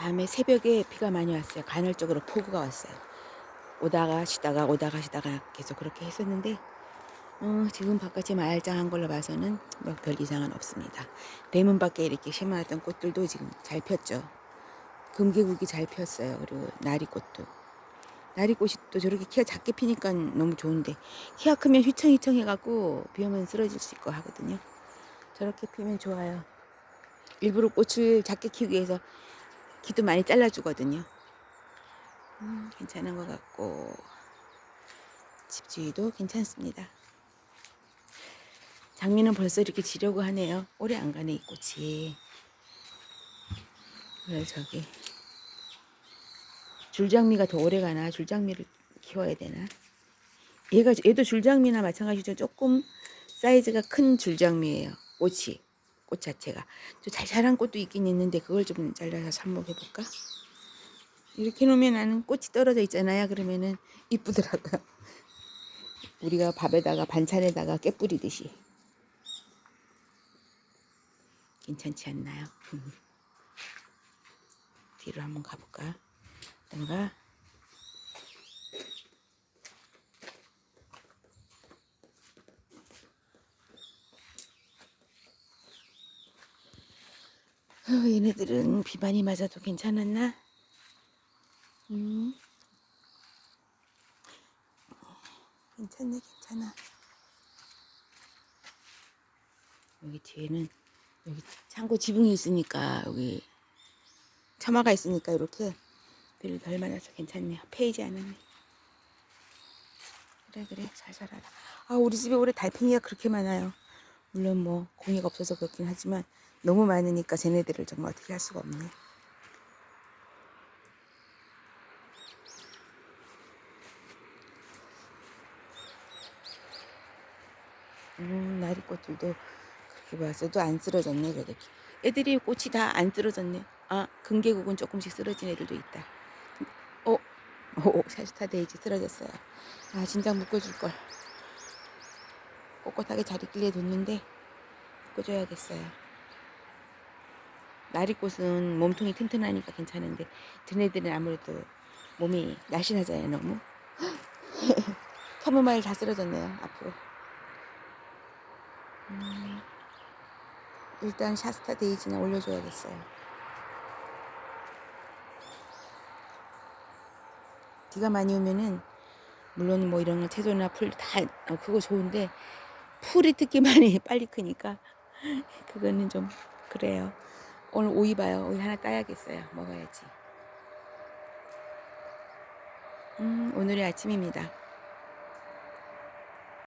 밤에 새벽에 비가 많이 왔어요. 간헐적으로 폭우가 왔어요. 오다가 쉬다가 오다가 쉬다가 계속 그렇게 했었는데 어, 지금 바깥이 말짱한 걸로 봐서는 뭐별 이상은 없습니다. 대문 밖에 이렇게 심어놨던 꽃들도 지금 잘 폈죠. 금계국이 잘 폈어요. 그리고 나리꽃도. 나리꽃이 또 저렇게 키가 작게 피니까 너무 좋은데 키가 크면 휘청휘청 해갖고 비 오면 쓰러질 수 있고 하거든요. 저렇게 피면 좋아요. 일부러 꽃을 작게 키우기 위해서 기도 많이 잘라주거든요. 음, 괜찮은 것 같고 집주위도 괜찮습니다. 장미는 벌써 이렇게 지려고 하네요. 오래 안 가네 이 꽃이. 그래 저기 줄장미가 더 오래 가나 줄장미를 키워야 되나? 얘가 얘도 줄장미나 마찬가지죠. 조금 사이즈가 큰 줄장미예요. 꽃이 꽃 자체가 또 자잘한 꽃도 있긴 있는데 그걸 좀 잘라서 삽목해 볼까? 이렇게 놓으면 나는 꽃이 떨어져 있잖아요. 그러면은 이쁘더라고요. 우리가 밥에다가 반찬에다가 깨 뿌리듯이 괜찮지 않나요? 뒤로 한번 가볼까? 뭔가 어, 얘네들은 비 많이 맞아도 괜찮았나? 음. 괜찮네, 괜찮아. 여기 뒤에는 여기 창고 지붕이 있으니까 여기 처마가 있으니까 이렇게 비를 덜 맞아서 괜찮네요. 페이지 않았네. 그래 그래 잘 자라라. 아 우리 집에 올해 달팽이가 그렇게 많아요. 물론 뭐 공이가 없어서 그렇긴 하지만 너무 많으니까 쟤네들을 정말 어떻게 할 수가 없네. 음, 나리꽃들도 그렇게 봤어도 안 쓰러졌네, 그래도. 애들이 꽃이 다 안 쓰러졌네. 아, 금계국은 조금씩 쓰러진 애들도 있다. 어, 오, 샤스타 데이지 쓰러졌어요. 아, 진작 묶어줄 걸. 꼿꼿하게 잘 있길래 뒀는데, 묶어줘야겠어요. 나리꽃은 몸통이 튼튼하니까 괜찮은데, 드네들은 아무래도 몸이 날씬하잖아요, 너무. 카모마일 다 쓰러졌네요, 앞으로. 음, 일단 샤스타 데이지는 올려줘야겠어요. 비가 많이 오면은 물론 뭐 이런 거 채소나 풀다 어, 그거 좋은데 풀이 특히 많이 빨리 크니까 그거는 좀 그래요. 오늘 오이 봐요. 오이 하나 따야겠어요. 먹어야지. 음, 오늘의 아침입니다.